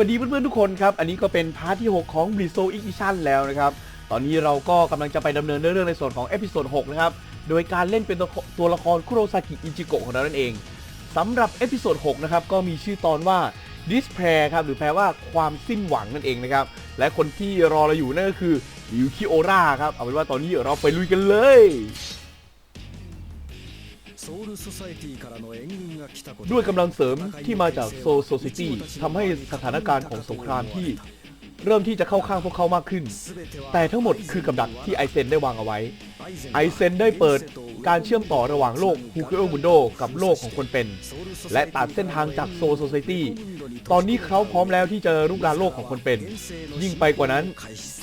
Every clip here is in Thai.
สวัสดีเพื่อนๆทุกคนครับ อันนี้ก็เป็นพาร์ทที่ 6 ของ b l i z z o Edition แล้วนะครับ ตอนนี้เราก็กำลังจะไปดำเนินเรื่องในส่วนของเอพิโซด6นะครับ โดยการเล่นเป็นตัวละครคุโรซากิอิจิโกะของเรานั่นเองสำหรับเอพิโซด6นะครับ ก็มีชื่อตอนว่า Despair ครับ หรือแปลว่าความสิ้นหวังนั่นเองนะครับ และคนที่รอเราอยู่นั่นก็คือลิวคิโอราครับ เอาเป็นว่าตอนนี้เราไปลุยกันเลย ด้วยกำลังเสริมที่มาจากโซโซซิตี้ทำให้สถานการณ์ของสงครามที่ เริ่มที่จะเข้าข้างพวกเขามากขึ้น แต่ทั้งหมดคือกับดักที่ไอเซนได้วางเอาไว้ ไอเซนได้เปิดการเชื่อมต่อระหว่างโลกฮูเคิลมุนโดกับโลกของคนเป็น และตัดเส้นทางจากโซโซไซตี้ ตอนนี้เขาพร้อมแล้วที่จะรุกรานโลกของคนเป็น ยิ่งไปกว่านั้น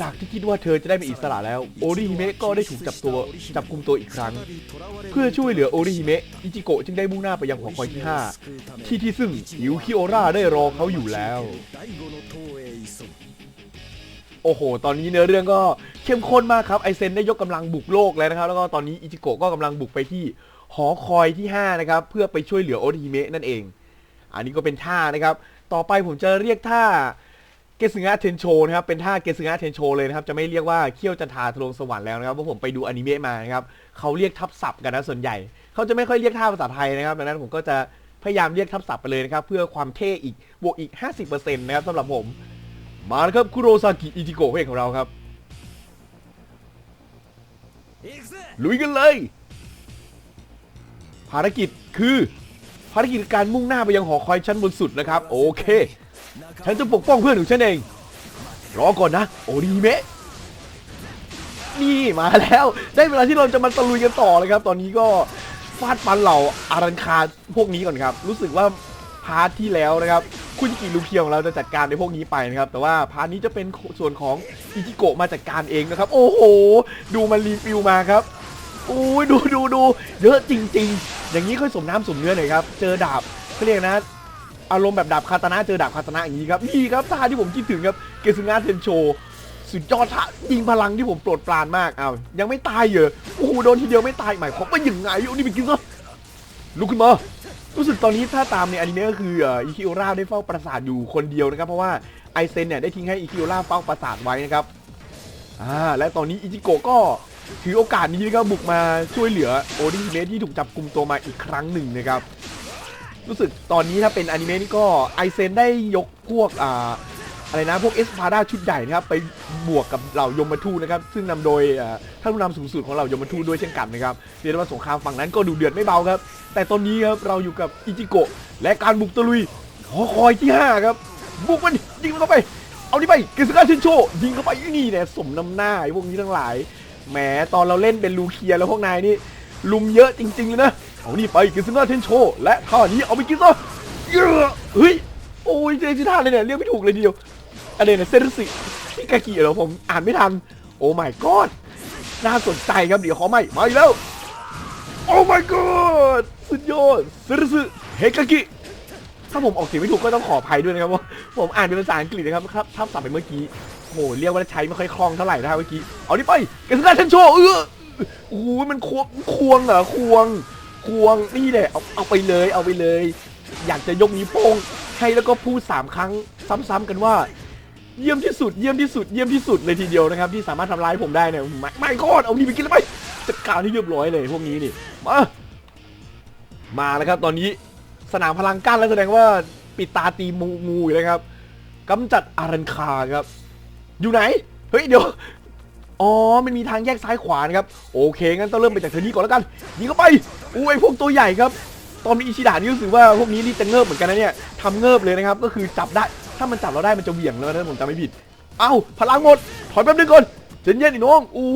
จากที่คิดว่าเธอจะได้เป็นอิสระแล้ว โอริฮิเมะก็ได้ถูกจับตัวจับกุมตัวอีกครั้ง เพื่อช่วยเหลือโอริฮิเมะ อิจิโกะจึงได้มุ่งหน้าไปยังหอคอยที่ 5 ที่ที่ซึ่งอิวคิโอราได้รอเขาอยู่แล้ว โอ้โห ตอนนี้เนื้อเรื่องก็เข้มข้นมากครับ ไอเซนได้ยกกำลังบุกโลกแล้วนะครับ แล้วก็ตอนนี้อิจิโกะก็กำลังบุกไปที่หอคอยที่ 5 นะครับ เพื่อไปช่วยเหลือโอริเมะนั่นเอง อันนี้ก็เป็นท่านะครับ ต่อไปผมจะเรียกท่าเกสึงะเทนโชนะครับ เป็นท่าเกสึงะเทนโชเลยนะครับ จะไม่เรียกว่าเขี้ยวจันทาทะลวงสวรรค์แล้วนะครับเพราะผมไปดูอนิเมะมานะครับ เขาเรียกทับศัพท์กันนะส่วนใหญ่ เขาจะไม่ค่อยเรียกท่าภาษาไทยนะครับ ดังนั้นผมก็จะพยายามเรียกทับศัพท์ไปเลยนะครับ เพื่อความเท่อีก บวกอีก 50%นะครับสำหรับผม มาครับ คุโรซากิอิจิโกะเอกของเราครับ ลุยกันเลย ภารกิจคือ ภารกิจการมุ่งหน้าไปยังหอคอยชั้นบนสุดนะครับ โอเค ฉันจะปกป้องเพื่อนของฉันเอง รอก่อนนะ โอริเมะนี่มาแล้ว ได้เวลาที่เราจะมาตะลุยกันต่อเลยครับ ตอนนี้ก็ฟาดฟันเหล่าอารันคาพวกนี้ก่อนครับ รู้สึกว่า พาร์ทที่แล้วนะครับคุณกิลูเคียวของเราจะจัดการในพวกนี้ไปนะครับ แต่ว่าพาร์ทนี้จะเป็นส่วนของอิจิโกะมาจัดการเองนะครับ โอ้โห ดูมันรีฟิลมาครับโอ้ยดูดูดูเยอะจริง ๆ อย่างนี้ค่อยสมน้ำสมเนื้อหน่อยครับ เจอดาบเขาเรียกนะ อารมณ์แบบดาบคาตานะเจอดาบคาตานะอย่างนี้ครับนี่ครับท่าที่ผมคิดถึงครับเกซึงะเทนโชสุดยอดท่ายิงพลังที่ผมโปรดปรานมากอ้าวยังไม่ตายเหรอโอ้โหโดนทีเดียวไม่ตายหมายความว่าอย่างไงเอานี่ไปกินซะลุกขึ้นมา รู้สึกตอนนี้ถ้าตามในอนิเมะก็คืออิคิโอราได้เฝ้าปราสาทอยู่คนเดียวนะครับ เพราะว่าไอเซนเนี่ยได้ทิ้งให้อิคิโอราเฝ้าปราสาทไว้นะครับอ่าและตอนนี้อิจิโกะก็ถือโอกาสนี้นะครับบุกมาช่วยเหลือโอดิเมะที่ถูกจับกลุ่มตัวมาอีกครั้งหนึ่งนะครับรู้สึกตอนนี้ถ้าเป็นอนิเมะนี่ก็ไอเซนได้ยกพวกอ่า อะไรนะพวกเอสพาดาชุดใหญ่นะครับไปบวกกับเหล่ายมทูตนะครับซึ่งนำโดยท่านผู้นำสูงสุดของเหล่ายมทูตด้วยเช่นกันนะครับเรียกว่าสงครามฝั่งนั้นก็ดูเดือดไม่เบาครับ แต่ตอนนี้ครับเราอยู่กับอิจิโกะและการบุกตะลุยหอคอยที่5ครับบุกมันยิงมันเข้าไปเอานี่ไปเกสกาเชนโชยิงเข้าไปนี่เนี่ยสมน้ำหน้าไอ้พวกนี้ทั้งหลายแหมตอนเราเล่นเป็นลูเคียแล้วพวกนายนี่ลุมเยอะจริงๆเลยนะเอานี่ไปเกสกาเชนโชและท่านี้เอาไปกินซะเฮ้ยโอ้ยเจชิท่าเลยเนี่ยเรียกไม่ถูกเลยทีเดียว อะไรเนี่ยเซรุสิพิกากิเหรอผมอ่านไม่ทัน โอ้ my god น่าสนใจครับเดี๋ยวขอไม่มาอีกแล้ว โอ้ my god สุดยอดเซรุสึเฮกากิถ้าผมออกเสียงไม่ถูกก็ต้องขออภัยด้วยนะครับว่าผมอ่านเป็นภาษาอังกฤษนะครับครับทับศัพท์ไปเมื่อกี้โอ้โหเรียกว่าใช้ไม่ค่อยคล่องเท่าไหร่นะครับเมื่อกี้เอานี่ไปเกสกาเทนโชเออโอ้โหมันควงควงเหรอควงควงนี่แหละเอาเอาไปเลยเอาไปเลย อยากจะยกนิ้วโป้งให้แล้วก็พูดสามครั้งซ้ำๆกันว่า เยี่ยมที่สุดเยี่ยมที่สุดเยี่ยมที่สุดเลยทีเดียวนะครับที่สามารถทำร้ายผมได้เนี่ยไม่ไม่กอดเอานี่ไปกินแล้วไปจัดการที่เรียบร้อยเลยพวกนี้นี่มามาแล้วครับ ตอนนี้สนามพลังกั้นแล้วแสดงว่าปิดตาตีมูงูอยู่เลยครับกำจัดอารันคาครับ อยู่ไหนเฮ้ยเดี๋ยวอ๋อมันมีทางแยกซ้ายขวานะครับโอเคงั้นต้องเริ่มไปจากเธอนี้ก่อนแล้วกันยิงเข้าไปอุ้ยพวกตัวใหญ่ครับ ตอนมีอิชิดะนี่รู้สึกว่าพวกนี้นี่จะเงิบเหมือนกันนะเนี่ยทำเงิบเลยนะครับ ก็คือจับได้ ถ้ามันจับเราได้มันจะเหวี่ยงเลยนะผมจำไม่ผิด เอ้าพลังหมด ถอยแป๊บนึงก่อนเจนเย็นอีน้องอู้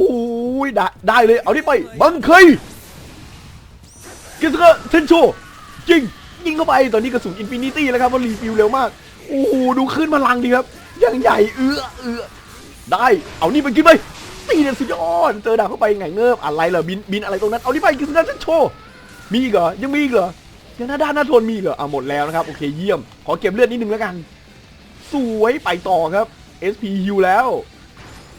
ยได้ได้เลย เอาที่ไป บังเคยกิสเกอร์เทนโชยิงยิงเข้าไป ตอนนี้กระสุนอินฟินิตี้แล้วครับว่ารีฟิลเร็วมากโอ้โหดูขึ้นพลังดีครับ ยังใหญ่เอื้อเอื้อได้ เอานี่ไปกินไป ตีเนี่ยสุดยอด เจอดาบเข้าไปไงเงิบอะไรเหรอ บินบินอะไรตรงนั้น เอานี่ไปกิสเกอร์เทนโชมีอีกเหรอ ยังมีอีกเหรอยังหน้าด้านหน้าทนมีอีกเหรออะหมดแล้วนะครับ โอเค เยี่ยม ขอเก็บเลือดนิดนึงแล้วกัน สวยไปต่อครับ SP ฮิวแล้ว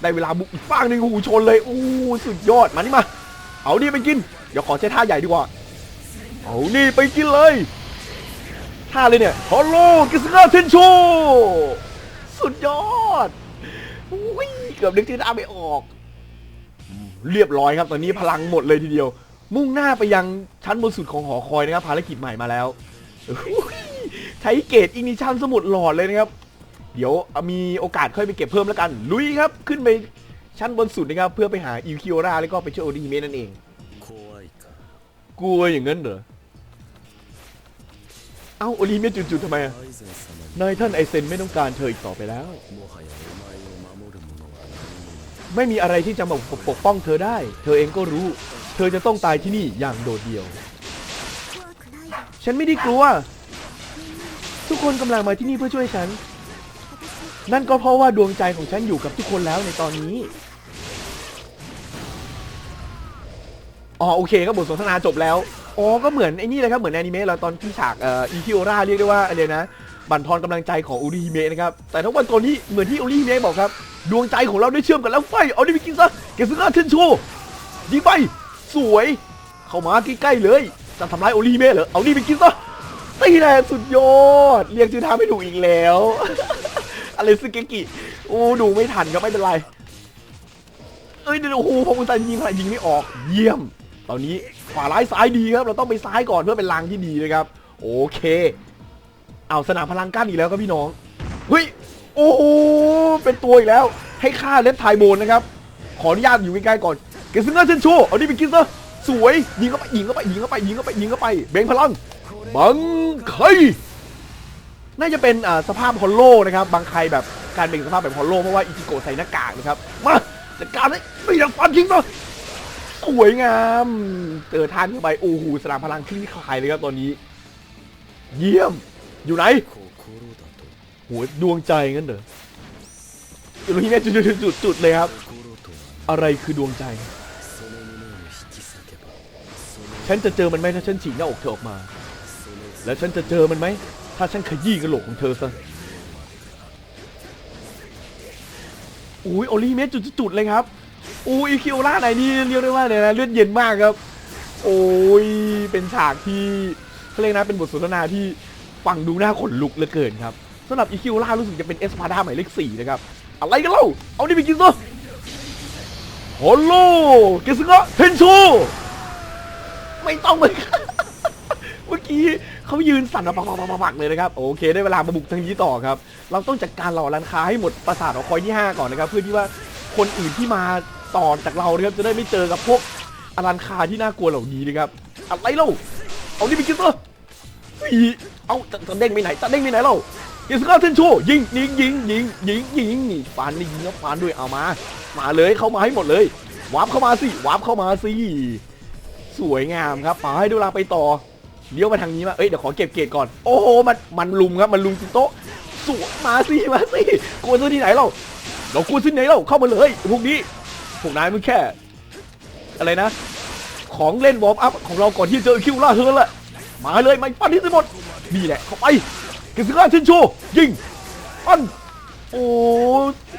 ได้เวลาบุกอีกฝั่งหนึ่งโอ้โหชนเลยอู้สุดยอดมานี่มา เอานี่ไปกิน เดี๋ยวขอใช้ท่าใหญ่ดีกว่า เอานี่ไปกินเลยท่าเลยเนี่ยฮอลโลกิสกาเทนโชสุดยอดอุ้ยเกือบนึกชื่อท่าไม่ออก เรียบร้อยครับตอนนี้พลังหมดเลยทีเดียว มุ่งหน้าไปยังชั้นบนสุดของหอคอยนะครับภารกิจใหม่มาแล้ว ใช้เกรดอินิชันสมุดหลอดเลยนะครับ เดี๋ยวมีโอกาสค่อยไปเก็บเพิ่มแล้วกัน ลุยครับขึ้นไปชั้นบนสุดนะครับ เพื่อไปหาอิวคิโอราแล้วก็ไปช่วยโอดิฮิเมะนั่นเองกลัวอย่างนั้นเหรอเอาโอดิเมะจุดๆทำไมนายท่านไอเซนไม่ต้องการเธออีกต่อไปแล้ว ไม่มีอะไรที่จะมาปกป้องเธอได้ เธอเองก็รู้ เธอจะต้องตายที่นี่อย่างโดดเดี่ยว ฉันไม่ได้กลัว ทุกคนกำลังมาที่นี่เพื่อช่วยฉัน นั่นก็เพราะว่าดวงใจของฉันอยู่กับทุกคนแล้วในตอนนี้ อ๋อโอเคครับทสนทนาจบแล้ว อ๋อก็เหมือนไอ้นี่เลยครับเหมือนแอนิเมะเราตอนที่ฉากเอ่ออีคิโอราเรียกได้ว่าอะไรนะ บั่นทอนกำลังใจของอุริฮิเมะนะครับ แต่ทั้งวันตอนนี้เหมือนที่อุริฮิเมะบอกครับ ดวงใจของเราได้เชื่อมกันแล้วไฟเอาดิไปกินซะเกสึกาเทนโชดีไปสวย เข้ามาใกล้ๆเลยจะทำร้ายโอริฮิเมะเหรอเอาดิไปกินซะตีแหละสุดยอด เรียกชื่อท่าไม่ถูกอีกแล้ว อะไรซึเกกิโอ้ดูไม่ทันครับไม่เป็นไรเอ้ยเดี๋ยวโอ้โหพอคุณตันยิงอะไรยิงไม่ออก เยี่ยม ตอนนี้ขวาร้ายซ้ายดีครับ เราต้องไปซ้ายก่อนเพื่อเป็นรางที่ดีนะครับ โอเค เอาสนามพลังกั้นอีกแล้วครับพี่น้องเฮ้ยโอ้โหเป็นตัวอีกแล้ว ให้ฆ่าเล็บไทยโบนนะครับขออนุญาตอยู่ใกล้ๆก่อนเกซึงเกอร์เชนโชเอาดิไปกินซะสวยยิงเข้าไปยิงเข้าไปยิงเข้าไปยิงเข้าไปยิงเข้าไปเบ่งพลังบังไค น่าจะเป็นสภาพฮอลโลนะครับ บางใครแบบการเป็นสภาพแบบฮอลโลเพราะว่าอิจิโกใส่หน้ากากนะครับ มาจัดการเลยไม่อยากฟันทิ้งเลยสวยงามเจอท่านเข้าไปโอ้โหสนามพลังที่คลายเลยครับตอนนี้ เยี่ยมอยู่ไหนหัวดวงใจงั้นเหรออยู่ที่นี่จุดจุดจุดเลยครับ อะไรคือดวงใจ ฉันจะเจอมันไหมถ้าฉันฉีกหน้าอกเธอออกมา แล้วฉันจะเจอมันไหม ถ้าฉันขยี้กระโหลกของเธอซะอุ้ยโอลิเมสจุดๆเลยครับอุ้ยคิวล่าไหนนี่เรียกได้ว่าเลยนะเลือดเย็นมากครับ โอ้ยเป็นฉากที่เขาเรียกนะเป็นบทสนทนาที่ฟังดูน่าขนลุกเหลือเกินครับสำหรับอีคิวล่ารู้สึกจะเป็นเอสพาดาหมายเลขสี่นะครับ อะไรกันเล่า เอาดิไปกินซะฮอลโหลเกสึงะเทนโชไม่ต้องเหมือนกัน เมื่อกี้เขายืนสั่นปักปักปักปักเลยนะครับโอเคได้เวลามาบุกทางนี้ต่อครับ เราต้องจัดการเหล่าร้านค้าให้หมดประสาทของคอยที่ 5 ก่อนนะครับ เพื่อที่ว่าคนอื่นที่มาต่อจากเรานะครับจะได้ไม่เจอกับพวกอลันคาที่น่ากลัวเหล่านี้นะครับอะไรเล่าเอานี่ไปกินซะอีเอาจะจะเด้งไปไหนจะเด้งไปไหนเล่ายิงสกัดเทนโชยิงยิงยิงยิงยิงยิงนี่ฟานนี่ยิงแล้วฟานด้วยเอามา มาเลยเข้ามาให้หมดเลยวาร์ปเข้ามาสิวาร์ปเข้ามาสิสวยงามครับไปดูเวลาไปต่อ เลี้ยวมาทางนี้มา เอ้ย เดี๋ยวขอเก็บเกรดก่อน โอ้โห มัน มันลุมครับ มันลุมจิโต๊ะสวนมาสิ มาสิกลัวซื้อที่ไหนเราเรากลัวซื้อไหนเราเข้ามาเลย พวกนี้ พวกนายมันแค่ อะไรนะ ของเล่นวอร์มอัพของเราก่อนที่จะเจอคิวล่าเธอแหละมาเลยมาปั้นที่สิหมดนี่แหละ เข้าไปเกสก้าเชนโชยิงปั้น โอ้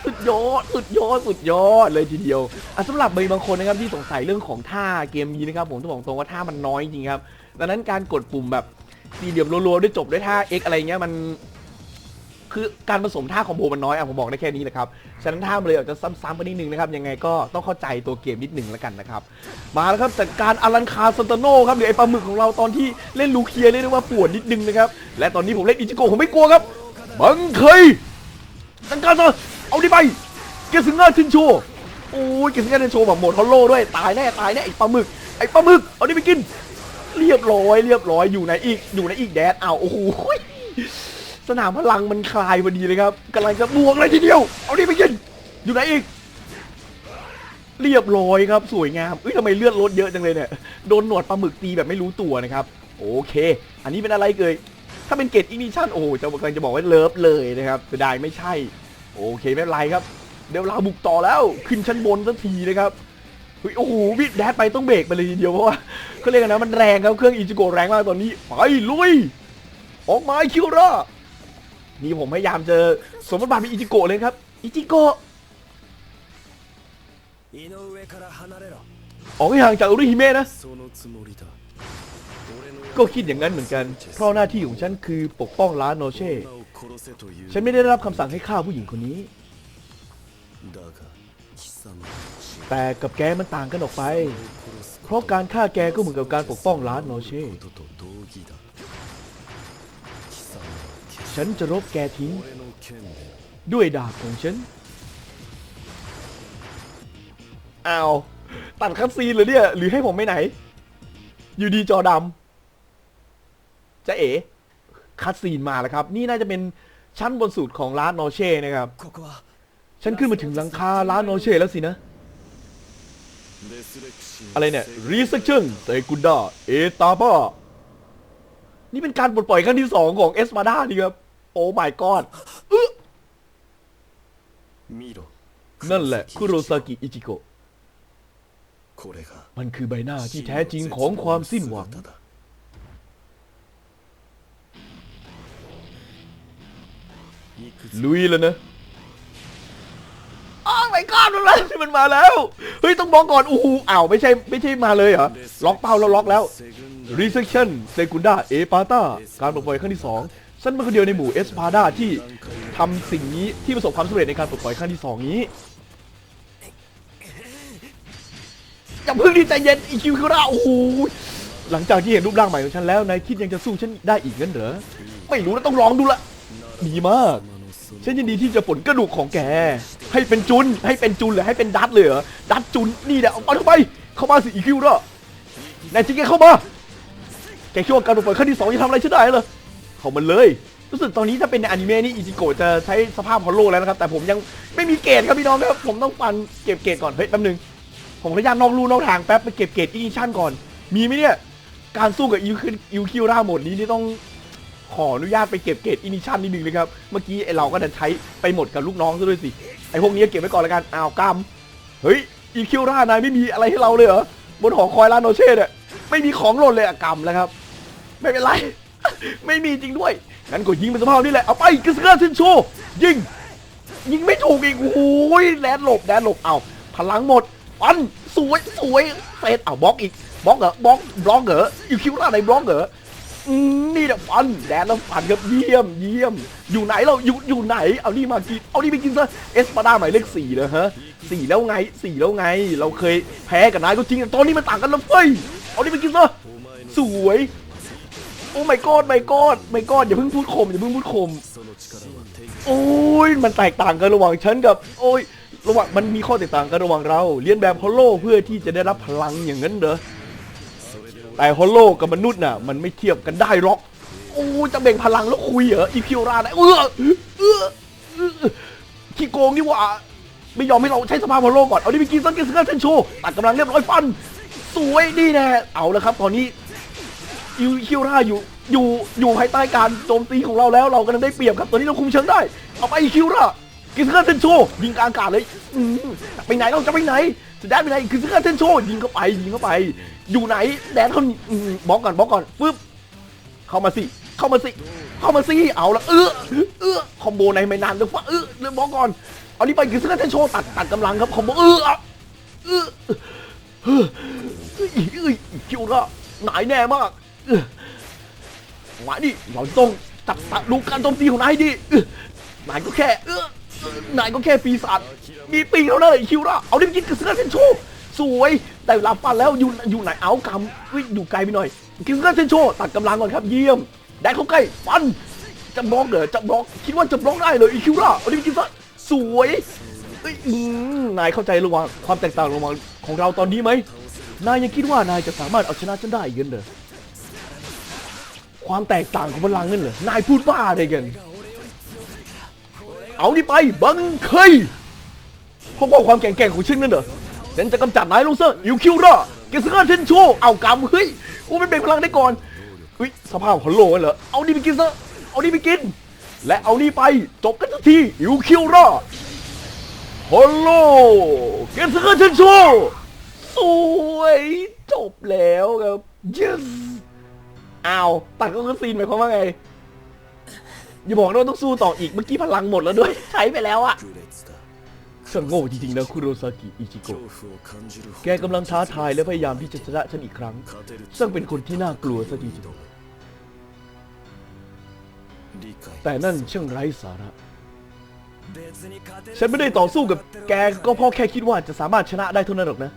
สุดยอดสุดยอดสุดยอดเลยทีเดียวอะสำหรับบางคนนะครับที่สงสัยเรื่องของท่าเกมนี้นะครับผมต้องบอกตรงว่าท่ามันน้อยจริงครับดังนั้นการกดปุ่มแบบสี่เหลี่ยมรัวๆด้วยจบด้วยท่า X อะไรเงี้ยมันคือการผสมท่าคอมโบมันน้อยอะผมบอกได้แค่นี้แหละครับ ฉะนั้นท่ามันเลยอาจจะซ้ำๆไปนิดนึงนะครับ ยังไงก็ต้องเข้าใจตัวเกมนิดนึงแล้วกันนะครับ มาแล้วครับจัดการอลันคาซันตโนครับหรือไอปลาหมึกของเราตอนที่เล่นลูเคียเรียกได้ว่าปวดนิดนึงนะครับ และตอนนี้ผมเล่นอิจิโกะผมไม่กลัวครับบังเคย จัดการซะเอาดิไปเกสึงเงอชินโชโอ้ยเกสึงเงอชินโชแบบหมดฮอลโลด้วยตายแน่ตายแน่ไอปลาหมึกไอปลาหมึกเอาดิไปกิน เรียบร้อยเรียบร้อยอยู่ในอีกอยู่ในอีกแดดอ้าโอ้โหสนามพลังมันคลายพอดีเลยครับกำลังจะบวกเลยทีเดียว เอาดิไปกินอยู่ไหนอีก เรียบร้อยครับสวยงามเอ้ยทำไมเลือดลดเยอะจังเลยเนี่ยโดนหนวดปลาหมึกตีแบบไม่รู้ตัวนะครับ โอเค อันนี้เป็นอะไรเกย ถ้าเป็นเกตอินิชันโอ้โหจะกำลังจะบอกว่าเลิฟเลยนะครับแต่ไดาไม่ใช่ โอเคไม่เป็นไรครับ เดี๋ยวเราบุกต่อแล้วขึ้นชั้นบนสักทีนะครับเฮ้ยโอ้โหวิดแดดไปต้องเบรกไปเลยทีเดียวเพราะว่าเขาเรียกนะมันแรงครับเครื่องอิจิโกะแรงมากตอนนี้ไปลุยออกมาคิวระนี่ผมพยายามจะสมบัติเป็นอิจิโกะเลยครับอิจิโกะออกไปห่างจากอุริฮิเมะนะ ก็คิดอย่างนั้นเหมือนกัน เพราะหน้าที่ของฉันคือปกป้องร้านโนเช่ ฉันไม่ได้รับคำสั่งให้ฆ่าผู้หญิงคนนี้ แต่กับแกมันต่างกันออกไป เพราะการฆ่าแกก็เหมือนกับการปกป้องร้านโนเช่ ฉันจะรบแกทิ้ง ด้วยดาบของฉันอา้าวตัดคัดซีนเลยเนี่ย หรือให้ผมไปไหน อยู่ดีจอดำ จะเอ๋คัดซีนมาแล้วครับ นี่น่าจะเป็นชั้นบนสุดของร้านโนเช่นะครับ ฉันขึ้นมาถึงหลังคาร้านโนเช่แล้วสินะ อะไรเนี่ยรีเซ็คชั่นเซกุนดาเอตาบ้านี่เป็นการปลดปล่อยครั้งที่สองของเอสมาดาดีครับ โอ้ my god นั่นแหละคุโรซากิอิจิโกะมันคือใบหน้าที่แท้จริงของความสิ้นหวัง ลุยแล้วนะอ้าวไม่กล้าแล้วที่มันมาแล้ว เฮ้ย ต้องบล็อกก่อนอู้หูอ้าว ไม่ใช่ ไม่ใช่มาเลยเหรอ ล็อกเป้าแล้วล็อกแล้ว Resection Secunda e p a t a การปลดปล่อยครั้งที่2ฉันเป็นคนเดียวในหมู่เอสพาดาที่ทำสิ่งนี้ที่ประสบความสำเร็จในการปลดปล่อยครั้งที่ 2 นี้อย่าเพิ่งดีใจเย็นอีคิวคิวราโอ้โหหลังจากที่เห็นรูปร่างใหม่ของฉันแล้วนายคิดยังจะสู้ฉันได้อีกงั้นเหรอไม่รู้แล้วต้องลองดูละดีมาก ฉันยินดีที่จะผลกระดูกของแก ให้เป็นจุน ให้เป็นจุนหรือให้เป็นดัตเลยเหรอ ดัตจุน นี่แหละเอาเข้าไป เข้ามาสิอีคิวด้วยนายจิงแกเข้ามา แกคิดว่าการปลดปล่อยขั้นที่สองจะทำอะไรฉันได้เหรอ เข้ามาเลย รู้สึกตอนนี้ถ้าเป็นในอนิเมะนี่อิจิโกะจะใช้สภาพฮอลโลแล้วนะครับ แต่ผมยังไม่มีเกรดครับพี่น้องครับ ผมต้องฟันเก็บเกรดก่อน เฮ้ยแป๊บนึง ผมขออนุญาตนอกลู่นอกทางแป๊บไปเก็บเกรดอีชั่นก่อน มีไหมเนี่ย การสู้กับอิวคิวอิวคิวราหมดนี้นี่ต้อง ขออนุญาตไปเก็บเกรดอินิชันนิดนึงเลยครับ เมื่อกี้ไอเราก็ดันใช้ไปหมดกับลูกน้องซะด้วยสิ ไอพวกนี้เก็บไว้ก่อนล้วกันอ้าวกำเฮ้ยอีคิวร่านายไม่มีอะไรให้เราเลยเหรอบนหอคอยลานโนเช่เนี่ยไม่มีของหล่นเลยอะกำแล้วครับ ไม่เป็นไร ไม่มีจริงด้วยงั้นก็ยิงเป็นสภาพนี่แหละเอาไปกึสเกอร์ซินโชยิงยิงไม่ถูกอีกโอ้ยแดนหลบแดนหลบเอาพลังหมดปันสวยสวยเฟดเอาบล็อกอีกบล็อกเหรอบล็อกบล็อกเหรออีคิวร่าไหนบล็อกเหรออืม นี่แดี๋ยวฟันแดนแล้วฟันครับเยี่ยมเยี่ยม อยู่ไหนเราอยู่อยู่ไหน เอานี่มากินเอานี่ไปกินซะเอสปาดาหมายเลขสี่นะฮะสี่แล้วไงสี่แล้วไง เราเคยแพ้กับนายก็จริงแต่ตอนนี้มันต่างกันแล้วเฮ้ยเอานี่ไปกินซะสวยโอ้ไม่กอดไม่กอดไม่กอดอย่าเพิ่งพูดคมอย่าเพิ่งพูดคม โอ้ยมันแตกต่างกันระหว่างฉันกับ โอ้ยระหว่างมันมีข้อแตกต่างกันระหว่างเราเรียนแบบฮอลโลเพื่อที่จะได้รับพลังอย่างนั้นเหรอ แต่ฮอลโลกับมนุษย์น่ะมันไม่เทียบกันได้หรอกโอ้จะแบ่งพลังแล้วคุยเหรออีพิวราได้เออเออเออขี้โกงนี่หว่าไม่ยอมให้เราใช้สภาพฮอลโลก่อน เอาดิไปกินซังเกสซังเซนโชตัดกำลังเรียบร้อยฟัน สวยนี่แน่เอาแล้วครับ ตอนนี้อิวคิวราอยู่อยู่อยู่ภายใต้การโจมตีของเราแล้ว เรากำลังได้เปรียบครับตอนนี้เราคุมเชิงได้ เอาไปคิวรา กิสเกอร์เซนโชยิงกลางอากาศเลยอืมไปไหนเราจะไปไหนจะแดนไปไหนกิสเกอร์เซนโชยิงเข้าไปยิงเข้าไป อยู่ไหนแดนเขาอืมบล็อกก่อนบล็อกก่อนปึ๊บเข้ามาสิเข้ามาสิเข้ามาสิเอาละเออเออคอมโบในไม่นานเลยฟ้าเออเรื่องบล็อกก่อนเอานี่ไปกิสเกอร์เซนโชตัดตัดกำลังครับคอมโบเออเออเออเอ้ยเอ้ยคิวราหนายแน่มากเออมาดิเราต้องจับตาดูการโจมตีของนายดิเออนายก็แค่เออ นายก็แค่ปีศาจมีปีเท่านั้นเลยคิวระเอาดิไปกินกระสือเซนโชสวยแต่เวลาฟันแล้วอยู่อยู่ไหนเอากำเฮ้ยอยู่ไกลไปหน่อยกินกระสือเซนโชตัดกำลังก่อนครับเยี่ยมแดนเข้าใกล้ฟันจะบล็อกเหรอจะบล็อกคิดว่าจะบล็อกได้เลยอีคิวระเอาดิไปกินซะสวยนายเข้าใจระหว่างความแตกต่างระหว่างของเราตอนนี้ไหมนายยังคิดว่านายจะสามารถเอาชนะฉันได้อีกเหรอความแตกต่างของพลังนั่นเหรอนายพูดบ้าอะไรกัน เอานี่ไปบังเคยพราะว่าความแข็งแก่งของฉันนั่นเหรอฉันจะกำจัดนายลงซะอิวคิวร่าเกสเกอร์เทนโชเอากำเฮ้ยกูเป็นเบรกพลังได้ก่อนเฮ้ยสภาพฮอลโลเหรอเอานี่ไปกินซะเอานี่ไปกิน และเอานี่ไปจบกันสักทีอิวคิวร่าฮอลโลเกสเกอร์เทนโชสวยจบแล้วครับ yes อ้าวตัดก็คือซีนหมายความว่าไง อย่าบอกนะว่าต้องสู้ต่ออีก เมื่อกี้พลังหมดแล้วด้วย ใช้ไปแล้วอะช่างโง่จริงๆนะคุโรซากิอิจิโกะ แกกำลังท้าทายและพยายามที่จะชนะฉันอีกครั้ง ซึ่งเป็นคนที่น่ากลัวซะทีเดียวแต่นั่นช่างไร้สาระ ฉันไม่ได้ต่อสู้กับแกก็เพราะแค่คิดว่าจะสามารถชนะได้เท่านั้นหรอกนะ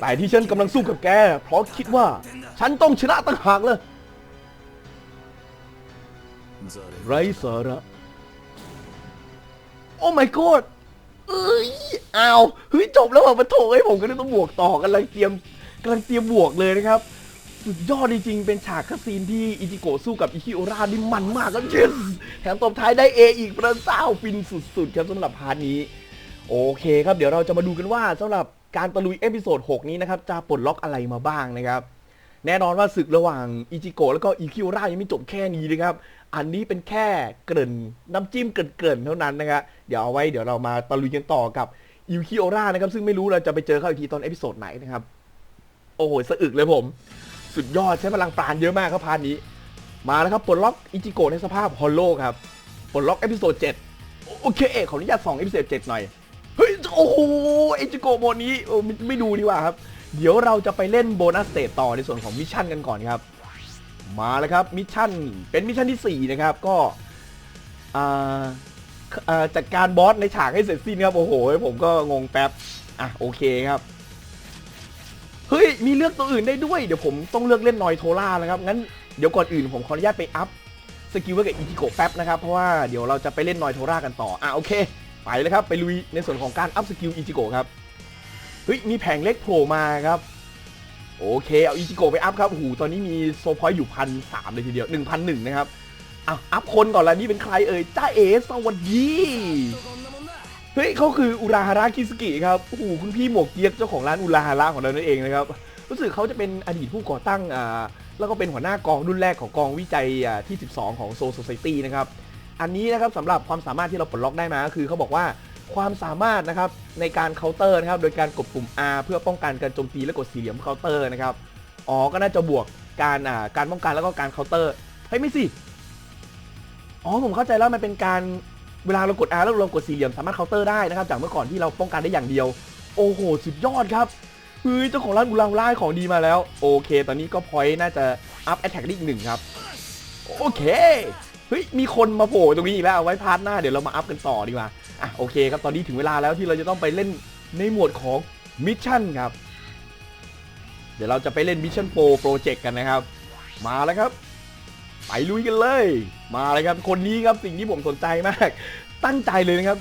แต่ที่ฉันกำลังสู้กับแก เพราะคิดว่า ฉันต้องชนะตั้งหากเลย ไรสาระ โอ้ my god เอ้ยอ้าวเฮ้ยจบแล้วเหรอมาโถไอ้ผมก็เลยต้องบวกต่อกำลังเตรียมกำลังเตรียมบวกเลยนะครับ สุดยอดจริงๆ เป็นฉากคัสซีนที่อิจิโกะสู้กับอิคิโอรานี่มันมากครับเจสแถมตบท้ายได้เออีกพระเจ้าฟินสุดๆ ครับสำหรับพาร์ทนี้ โอเคครับ เดี๋ยวเราจะมาดูกันว่าสำหรับการตะลุยเอพิโซด 6 นี้นะครับ จะปลดล็อกอะไรมาบ้างนะครับ แน่นอนว่าศึกระหว่างอิจิโกะแล้วก็อิคิโอรายังไม่จบแค่นี้นะครับ อันนี้เป็นแค่เกริ่นน้ำจิ้มเกริ่นๆเท่านั้นนะครับเดี๋ยวเอาไว้เดี๋ยวเรามาตะลุยกันต่อกับอิคิโอรานะครับซึ่งไม่รู้เราจะไปเจอเขาอีกทีตอนเอพิโซดไหนนะครับ โอ้โหสะอึกเลยผม สุดยอดใช้พลังปราณเยอะมากครับพาร์ทนี้ มาแล้วครับปลดล็อกอิจิโกะในสภาพฮอลโลครับปลดล็อกเอพิโซด7โอเคขออนุญาตส่องเอพิโซด7หน่อยเฮ้ยโอ้โหอิจิโกะโมนี้โอ้ไม่ไม่ดูดีกว่าครับ เดี๋ยวเราจะไปเล่นโบนัสเตตต่อในส่วนของมิชชั่นกันก่อนครับ มาแล้วครับมิชชั่นเป็นมิชชั่นที่ 4 นะครับ ก็จัดการบอสในฉากให้เสร็จสิ้นครับ โอ้โห ผมก็งงแป๊บ อะ โอเคครับ เฮ้ย มีเลือกตัวอื่นได้ด้วย เดี๋ยวผมต้องเลือกเล่นนอยโทล่านะครับ งั้นเดี๋ยวก่อนอื่นผมขออนุญาตไปอัพสกิลไว้กับอิจิโกะแป๊บนะครับ เพราะว่าเดี๋ยวเราจะไปเล่นนอยโทล่ากันต่อ อะ โอเค ไปเลยครับ ไปลุยในส่วนของการอัพสกิลอิจิโกะครับ ฮ้ยมีแผงเล็กโผล่มาครับ โอเคเอาอิจิโกะไปอัพครับหูตอนนี้มีโซพอยอยู่พันสามเลยทีเดียวหนึ่งพันหนึ่งนะครับอะอัพคนก่อนละนี่เป็นใครเอ่ยจ้าเอสวัสดีเฮ้ยเขาคืออุราฮาระคิสกิครับหูคุณพี่หมวกเกียกเจ้าของร้านอุราฮาระของเรานั่นเองนะครับรู้สึกเขาจะเป็นอดีตผู้ก่อตั้งอ่าแล้วก็เป็นหัวหน้ากองรุ่นแรกของกองวิจัยอ่าที่ 12 ของโซโซไซตี้นะครับอันนี้นะครับสำหรับความสามารถที่เราปลดล็อกได้มาคือเขาบอกว่า ความสามารถนะครับในการเคาน์เตอร์นะครับโดยการกดปุ่ม R เพื่อป้องกันการโจมตีและกดสี่เหลี่ยมเคาน์เตอร์นะครับอ๋อก็น่าจะบวกการอ่าการป้องกันแล้วก็การเคาน์เตอร์เฮ้ยไม่สิอ๋อผมเข้าใจแล้วมันเป็นการเวลาเรากด R แล้วเรากดสี่เหลี่ยมสามารถเคาน์เตอร์ได้นะครับจากเมื่อก่อนที่เราป้องกันได้อย่างเดียว โอ้โหสุดยอดครับเฮ้ยเจ้าของร้านอุลาล่าของดีมาแล้ว โอเค ตอนนี้ก็พอยต์น่าจะอัพแอตแทกได้อีกหนึ่งครับโอเคเฮ้ยมีคนมาโผล่ตรงนี้อีกแล้วเอาไว้พาร์ทหน้าเดี๋ยวเรามาอัพกันต่อดีกว่า อะโอเคครับตอนนี้ถึงเวลาแล้วที่เราจะต้องไปเล่นในหมวดของมิชชั่นครับ เดี๋ยวเราจะไปเล่นมิชชั่นโปรโปรเจกต์กันนะครับ มาแล้วครับ ไปลุยกันเลย มาเลยครับ คนนี้ครับสิ่งที่ผมสนใจมาก ตั้งใจเลยนะครับ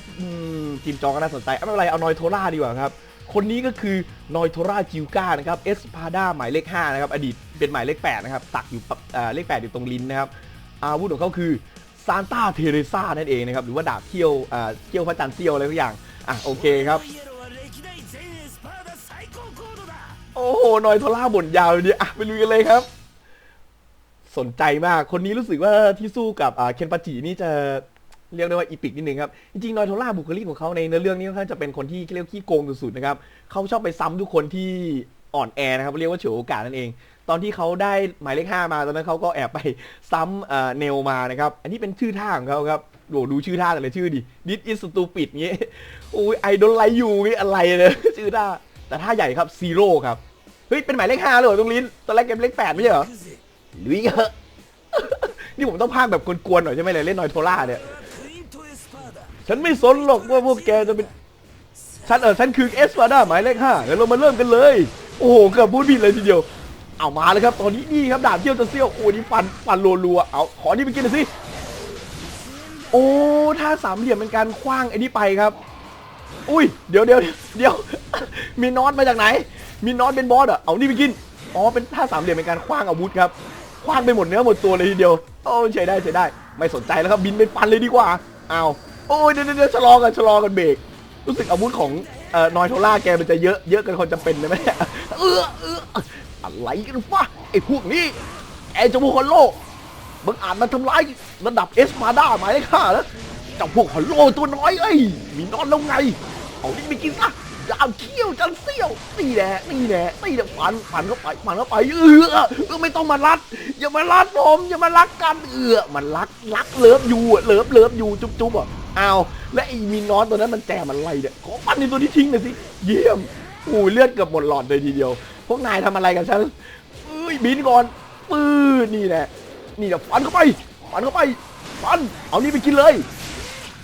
ทีมจองก็น่าสนใจเอาไม่เป็นไรเอานอยโทล่าดีกว่าครับ คนนี้ก็คือนอยโทราจิวกานะครับเอสพาดาหมายเลข5นะครับอดีตเป็นหมายเลข8นะครับตักอยู่เลข8อยู่ตรงลิ้นนะครับอาวุธของเขาคือ ซานตาเทเรซานั่นเองนะครับ หรือว่าดาบเที่ยวอ่าเที่ยวพระจันทร์เที่ยวอะไรทุกอย่าง อะโอเคครับ โอ้โหนอยโทล่าบ่นยาวเลยเนี่ยอะไปลุยกันเลยครับ สนใจมากคนนี้รู้สึกว่าที่สู้กับอ่าเคนปาจินี่จะเรียกได้ว่าอีพิกนิดนึงครับ จริงๆ นอยโทล่าบุคลิกของเขาในเนื้อเรื่องนี้ค่อนข้างจะเป็นคนที่เรียกขี้โกงสุดๆนะครับเขาชอบไปซ้ำทุกคนที่อ่อนแอนะครับเรียกว่าเฉยโอกาสนั่นเอง ตอนที่เขาได้หมายเลขห้ามาตอนนั้นเขาก็แอบไปซ้ำเนลมานะครับ อันนี้เป็นชื่อท่าของเขาครับโหดูชื่อท่าแต่ละชื่อดินิดอิสตูปิดเงี้ยโอ้ยไอดอลไลยูเงี้ยอะไรเนี่ยชื่อท่า แต่ท่าใหญ่ครับซีโร่ครับ เฮ้ย เป็นหมายเลขห้าเลยตรงลิ้น ตอนแรกเกมเลขแปดไม่ใช่เหรอลุยเหอะนี่ผมต้องพากแบบกวนๆหน่อยใช่ไหมเลยเล่นนอยโทล่าเนี่ยฉันไม่สนหรอกว่าพวกแกจะเป็นฉันเออฉันคือเอสปาดาหมายเลขห้าเดี๋ยวเรามาเริ่มกันเลย โอ้โหเกือบพูดผิดเลยทีเดียว เอามาเลยครับตอนนี้นี่ครับดาบเที่ยวจะเซี่ยวโอ้นี่ฟันฟันรัวๆเอาขอนี่ไปกินหน่อยสิโอ้ถ้าสามเหลี่ยมเป็นการคว้างไอ้นี่ไปครับ อุ้ยเดี๋ยวเดี๋ยวเดี๋ยวมีน็อตมาจากไหน มีน็อตเป็นบอสเหรอเอานี่ไปกินอ๋อเป็นท่าสามเหลี่ยมเป็นการคว้างอาวุธครับคว้างไปหมดเนื้อหมดตัวเลยทีเดียวโอ้ใช้ได้ใช้ได้ ไม่สนใจแล้วครับบินไปฟันเลยดีกว่าเอาโอ้ยเดี๋ยวเดี๋ยวเดี๋ยวชะลอกันชะลอกันเบรกรู้สึกอาวุธของเอ่อนอยโทล่าแกมันจะเยอะเยอะเกินคนจำเป็นเลยไหมเออเออ อะไรกันวะไอ้พวกนี้ไอ้เจ้าพวกฮอลโลมึงอ่านมันทำร้ายระดับเอสมาด้าหมายเลขห้าแล้วเจ้าพวกฮอลโลตัวน้อยเอ้ยมีนอนแล้วไง เอานี่ไปกินซะยาวเขี้ยวจันเซี่ยวนี่แหละนี่แหละนี่แหละฟันฟันเข้าไปฟันเข้าไปเออเออไม่ต้องมารัด อย่ามารัดผมอย่ามารักกันเออมันรักรักเลิฟอยู่อะเลิฟเลิฟอยู่จุ๊บจุ๊บอะเอาและไอ้มีนอสตัวนั้นมันแจมอะไรเนี่ยขอปั้นในตัวนี้ทิ้งหน่อยสิเยี่ยมโอ้เลือดเกือบหมดหลอดเลยทีเดียว พวกนายทำอะไรกับฉันเอ้ยบินก่อนปื้ดนี่แหละนี่แหละฟันเข้าไปฟันเข้าไปฟันเอานี่ไปกินเลย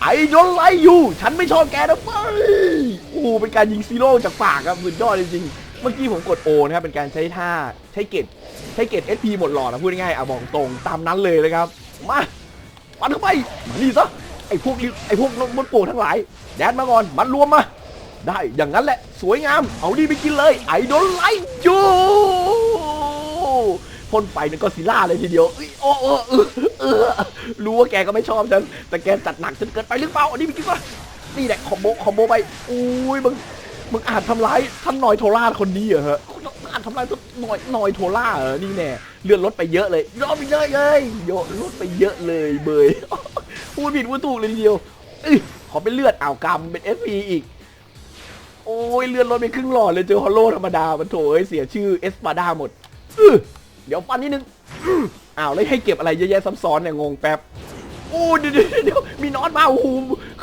ไอ้โดนไลอยู่ ฉันไม่ชอบแกนะเฟ้ยโอ้เป็นการยิงซีโร่จากปากครับสุดยอดจริงๆเมื่อกี้ผมกดโอนะครับเป็นการใช้ท่าใช้เกตใช้เกตเอสพีหมดหลอดนะพูดง่ายๆอะบอกตรงตามนั้นเลยนะครับมาปันเข้าไปมานี่ซะไอ้พวกนี้ไอ้พวกมดโป่งทั้งหลายแดนมาก่อนมันรวมมา ได้อย่างนั้นแหละ สวยงาม เอาดีไปกินเลยไอ้โดนไล่อยู่พ่นไฟนั่นก็ซิล่าเลยทีเดียวเอ้ยโอ้เออเออเออรู้ว่าแกก็ไม่ชอบฉัน แต่แกจัดหนักจนเกินไปหรือเปล่าอันนี้ไปกินวะนี่แหละคอมโบคอมโบไปอุ้ยมึงมึงอาจทำร้ายท่านนอยโทล่าคนนี้เหรอฮะอาจทำร้ายท่านนอยนอยโทล่าเหรอนี่แน่เลือดลดไปเยอะเลยลดไปเยอะเลยโยลดไปเยอะเลยเบยพูดผิดพูดถูกเลยทีเดียวเอ้ยขอเป็นเลือดอ่าวกำเป็นเอฟอีอีก โอ้ยเลื่อดลดไปครึ่งหลอดเลยเจอฮอลโลธรรมดา มันโถเอ้ยเสียชื่อเอสปาดาหมดเดี๋ยวฟันนิดนึงอ้าวแล้วให้เก็บอะไรเยอะแยะซ้ำซ้อนเนี่ยงงแป๊บโอ้เดี๋ยวเดี๋ยวเดี๋ยวมีน็อตมาโอ้โห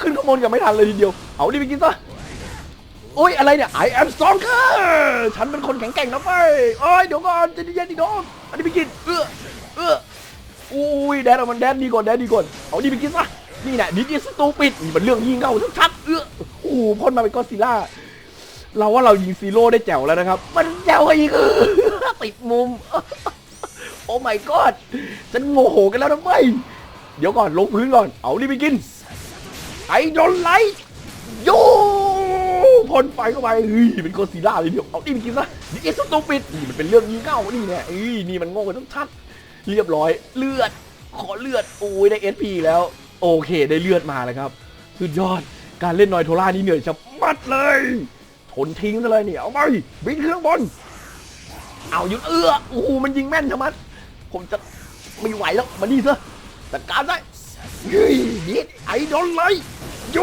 ขึ้นข้างบนกันไม่ทันเลยทีเดียว เอาดิไปกินซะโอ้ยอะไรเนี่ย I am stronger ฉันเป็นคนแข็งแกร่งนะเฟ้ยโอ้ยเดี๋ยวก่อนจะดีเย็นดิน้องอันนี้ไปกินเออเอออุ้ยแดนเอามันแดนดีก่อนแดนดีก่อนเอาดีไปกินซะนี่แหละดิสสตูปิดนี่มันเรื่องยิงเง่าชัดๆเออโอ้โหพ่นมาเป็นก็อดซิล่า เราว่าเรายิงซีโร่ได้แจ๋วแล้วนะครับ มันแจ๋วอีกเออติดมุม โอ้ my god ฉันโมโหกันแล้วนะเว้ยเดี๋ยวก่อนลงพื้นก่อน เอาดิไปกิน ไอโดนไลท์โยพ่นไฟเข้าไปเฮ้ยเป็นโกซีล่าเลยเดียวเอาดิไปกินซะนี่เอสตูปิดนี่มันเป็นเรื่องยิงเง่านี่เนี่ยเอ้ยนี่มันโง่กันต้องชัด เรียบร้อย เลือด ขอเลือด โอ้ยได้เอสพีแล้ว โอเคได้เลือดมาแล้วครับ สุดยอด การเล่นนอยโทล่านี่เหนื่อยชะมัดเลย ทนทิ้งซะเลยเนี่ยเอาไปบินเครื่องบนเอาหยุดเอื้อโอ้โหมันยิงแม่นชะมัดผมจะไม่ไหวแล้วมานี่ซะจัดการได้เฮ้ยยิดไอ้โดนเลยโย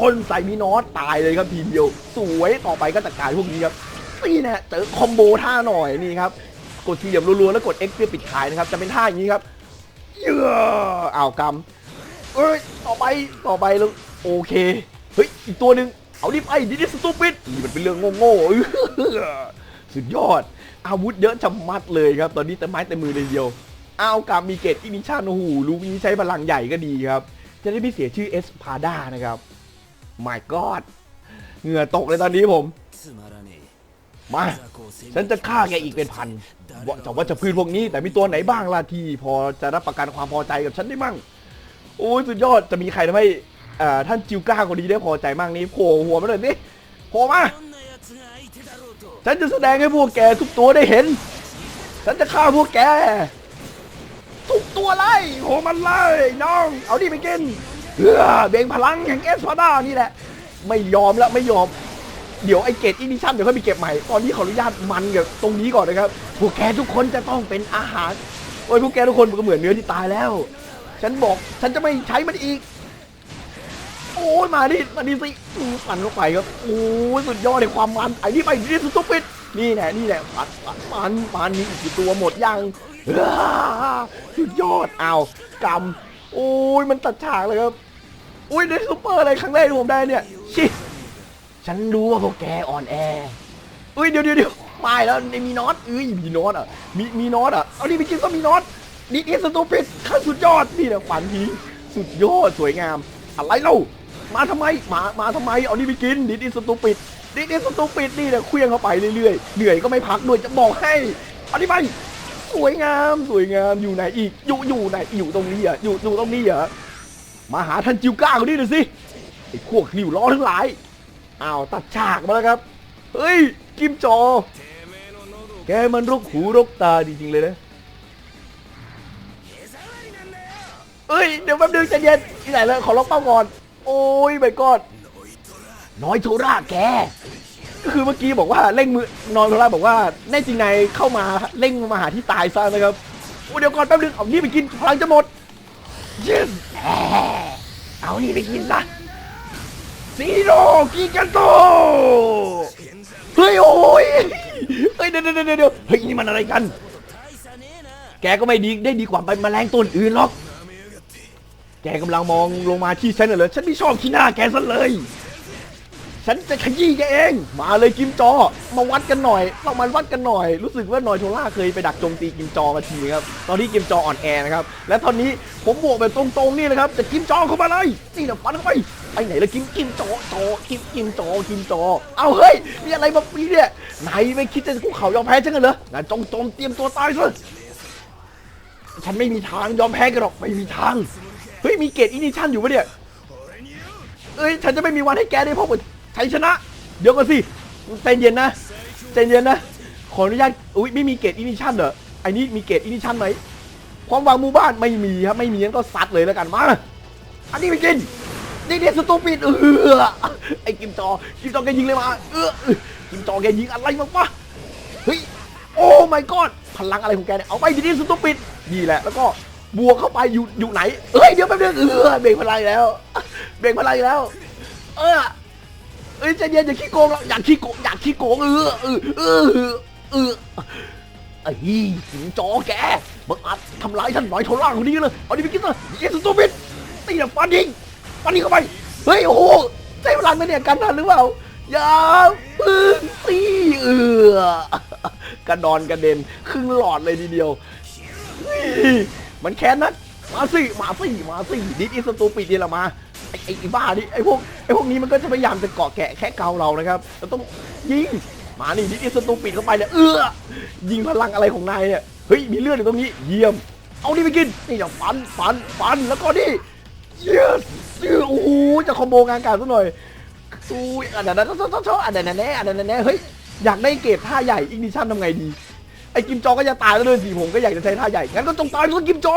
คนใส่มีนอสตายเลยครับทีเดียว สวยต่อไปก็จัดการพวกนี้ครับนี่นะเจอคอมโบท่าหน่อยนี่ครับกดทีเดียวรัวๆแล้วกด X เพื่อปิดท้ายนะครับจะเป็นท่าอย่างนี้ครับเยื่ออ้าวกำเอ้ยต่อไปต่อไปแล้วโอเคเฮ้ยอีกตัวหนึ่ง เอารีบไอ้ดิดิสตูปิดมันเป็นเรื่องโง่ๆสุดยอด อาวุธเยอะจำมัดเลยครับ ตอนนี้แต่ไม้แต่มือเลยเดียวอาวกามีเกตอินิชันโอ้โหลูกนี้ใช้พลังใหญ่ก็ดีครับ จะได้ไม่เสียชื่อเอสพาด้านะครับ my god เหงื่อตกเลยตอนนี้ผม มา ฉันจะฆ่าแกอีกเป็นพันจากว่าจะพืนพวกนี้ แต่มีตัวไหนบ้างล่ะที่พอจะรับประกันความพอใจกับฉันได้มั่งโอ้ยสุดยอดจะมีใครทำให้ ท่านจิวก้าคนนี้ได้พอใจมากนี้โผล่หัวมาหน่อยสิโผล่มาฉันจะแสดงให้พวกแกทุกตัวได้เห็น ฉันจะฆ่าพวกแก ทุกตัวไล่โผล่มันไล่น้อง เอาดิไปกินเออเบ่งพลังแห่งเอสพาด้านี่แหละ ไม่ยอมแล้วไม่ยอม เดี๋ยวไอเกตอินิชั่นเดี๋ยวเขาไปเก็บใหม่ ตอนนี้ขออนุญาตมันกับตรงนี้ก่อนนะครับ พวกแกทุกคนจะต้องเป็นอาหาร โอ้ยพวกแกทุกคนมันก็เหมือนเนื้อที่ตายแล้ว ฉันบอกฉันจะไม่ใช้มันอีก โอ้ยมาดิมาดิสิปั่นเข้าไปครับโอ้ยสุดยอดเลยความมันไอ้นี่ไปดิสตูปิดนี่แหละนี่แหละปัดปัดมันมันมีอีกกี่ตัวหมดยังสุดยอดเอากำโอ้ยมันตัดฉากเลยครับโอ้ยได้ซูเปอร์อะไรครั้งแรกที่ผมได้เนี่ยชิฉันรู้ว่าพวกแกอ่อนแอเอ้ยเดี๋ยวเดี๋ยวเดี๋ยวไม่แล้วในมีน็อตเอ้ยมีน็อตอะมีมีน็อตอะเอาดิไปกินซะมีน็อตนี่อิสตูปิดขั้นสุดยอดนี่แหละฝันทีสุดยอดสวยงามอะไรเล่า มาทำไมมามาทำไมเอานี่ไปกินดิดอิสตูปิดดิดอิสตูปิดนี่เนี่ยเคลื่อนเข้าไปเรื่อยๆเหนื่อยก็ไม่พักด้วยจะบอกให้เอานี่ไปสวยงามสวยงามอยู่ไหนอีกอยู่อยู่ไหนอยู่ตรงนี้เหรออยู่อยู่ตรงนี้อะมาหาท่านจิวก้าคนนี้หน่อยสิไอ้พวกริวล้อทั้งหลายอ้าวตัดฉากมาแล้วครับเฮ้ยกิมจอ แกมันรกหูรกตาจริงๆเลยนะเอ้ยเดี๋ยวแป๊บนึงใจเย็นที่ไหนเลยขอล็อกเป้าก่อน โอ้ยไปกอดน้อยโทราแกก็คือเมื่อกี้บอกว่าเร่งมือน้อยโทราบอกว่าแน่จริงนายเข้ามาเร่งมาหาที่ตายซะนะครับโอ้เดี๋ยวก่อนแป๊บนึงเอานี่ไปกินพลังจะหมดเย็นเอานี่ไปกินซะซีโร่กีนกันโตเฮ้ยโอ้ยเฮ้ยเดี๋ยวเดี๋ยวเดี๋ยวเฮ้ยนี่มันอะไรกัน แกก็ไม่ดีได้ดีกว่าไปแมลงตัวอื่นหรอก แกกำลังมองลงมาที่ฉันเหรอฉันไม่ชอบที่หน้าแกซะเลย ฉันจะขยี้แกเอง มาเลยกิมจอ มาวัดกันหน่อยเรามาวัดกันหน่อย รู้สึกว่าหนอยโทล่าเคยไปดักโจมตีกิมจอมาทีครับ ตอนที่กิมจออ่อนแอนะครับ และตอนนี้ผมบวกแบบตรงๆนี่นะครับจะกิมจอเข้ามาเลย นี่นะฟันเข้าไป ไปไหนละกิมกิมจอจอกิมกิมจอกิมจอ เอาเฮ้ย มีอะไรมาปีเนี่ย ไหนไม่คิดจะคุกเข่ายอมแพ้ฉันกันเหรองั้นจงจงเตรียมตัวตายซะ ฉันไม่มีทางยอมแพ้กันหรอก ไม่มีทาง เฮ้ยมีเกรดอินิชันอยู่ปะเนี่ยเอ้ยฉันจะไม่มีวันให้แกได้พบกับชัยชนะ เดี๋ยวก่อนสิใจเย็นนะใจเย็นนะ ขออนุญาตอุ้ยไม่มีเกรดอินิชันเหรอไอ้นี่มีเกรดอินิชันไหมความวังหมู่บ้านไม่มีครับไม่มีงั้นก็ซัดเลยแล้วกันมาอันนี้ไปกินนี่เด็ดสตูปิดเออไอ้กิมจอกิมจอแกยิงเลยมาเออกิมจอแกยิงอะไรมาวะเฮ้ยโอ้ my god พลังอะไรของแกเนี่ยเอาไปดีดีสตูปิดนี่แหละแล้วก็ บวกเข้าไปอยู่อยู่ไหน เอ้ยเดี๋ยวแป๊บนึงเออเบรกพลังแล้ว เบรกพลังแล้ว เออเอ้ยใจเย็นอย่าขี้โกงอยากขี้โกงอยากขี้โกงเออเออเออเออไอ้สิงจอแกมึงอาจทำร้ายฉันหน่อยเท่าล่างคนนี้เลยเอาดิไปกินเลยเยสตูปิดตีนะฟันยิงฟันยิงเข้าไปเฮ้ยโอ้โหใช้พลังไหมเนี่ยกันทันหรือเปล่าอย่าพึ่งสิเออกระดอนกระเด็นครึ่งหลอดเลยทีเดียวเฮ้ย มันแค้นนักมาสิมาสิมาสิดิสอิสตูปิดนี่แหละมาไอ้ไอ้บ้านี่ไอ้พวกไอ้พวกนี้มันก็จะพยายามจะเกาะแกะแค่เกาเรานะครับเราต้องยิงมานี่ดิสอิสตูปิดเข้าไปเนี่ยเออยิงพลังอะไรของนายเนี่ยเฮ้ยมีเลือดอยู่ตรงนี้เยี่ยม เอานี่ไปกินนี่จะฟันฟันฟันแล้วก็นี่ yes โอ้โหจะคอมโบงานการซะหน่อยอุ้ยอันนั้นชอบชอบอันนั้นแน่อันนั้นแน่เฮ้ยอยากได้เกรดท่าใหญ่อิกนิชั่นทำไงดี ไอ้กิมจอก็จะตายแล้วด้วยสิผมก็อยากจะใช้ท่าใหญ่งั้นก็จงตายด้วยกิมจอ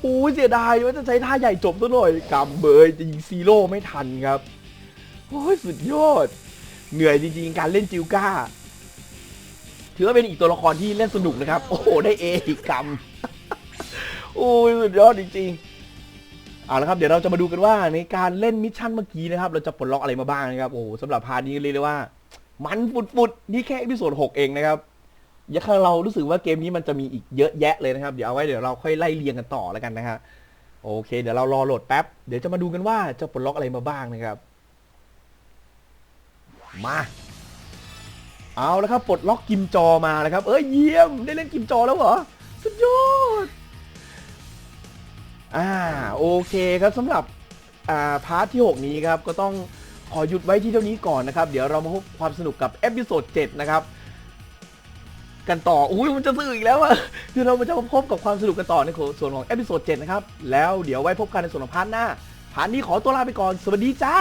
โอ้ยเสียดายว่าจะใช้ท่าใหญ่จบซะหน่อยกำเบยจะยิงซีโร่ไม่ทันครับโอ้ยสุดยอด เหนื่อยจริงๆการเล่นจิวก้าถือว่าเป็นอีกตัวละครที่เล่นสนุกนะครับ โอ้โหได้เออีกกำโอ้ยสุดยอดจริงๆเอาละครับเดี๋ยวเราจะมาดูกันว่าในการเล่นมิชชั่นเมื่อกี้นะครับ เราจะปลดล็อกอะไรมาบ้างนะครับโอ้โหสำหรับพาร์ทนี้เรียกได้ว่า มันฟุดๆนี่แค่อีพิโซด6เองนะครับยังเรารู้สึกว่าเกมนี้มันจะมีอีกเยอะแยะเลยนะครับ เดี๋ยวเอาไว้เดี๋ยวเราค่อยไล่เรียงกันต่อแล้วกันนะฮะโอเค เดี๋ยวเรารอโหลดแป๊บ เดี๋ยวจะมาดูกันว่าจะปลดล็อกอะไรมาบ้างนะครับ มา เอาแล้วครับปลดล็อกกิมจอมาแล้วครับ เอ้ยเยี่ยมได้เล่นกิมจอแล้วเหรอ สุดยอด อ่าโอเคครับสำหรับอ่าพาร์ทที่ 6 นี้ครับก็ต้อง ขอหยุดไว้ที่เท่านี้ก่อนนะครับ เดี๋ยวเรามาพบความสนุกกับเอพิโซด7นะครับ กันต่อ อุ้ยมันจะซื้ออีกแล้วอะเดี๋ยวเราจะมาพบกับความสนุกกันต่อในส่วนของเอพิโซด7นะครับ แล้วเดี๋ยวไว้พบกันในส่วนของพาร์ทหน้าพาร์ทนี้ขอตัวลาไปก่อน สวัสดีจ้า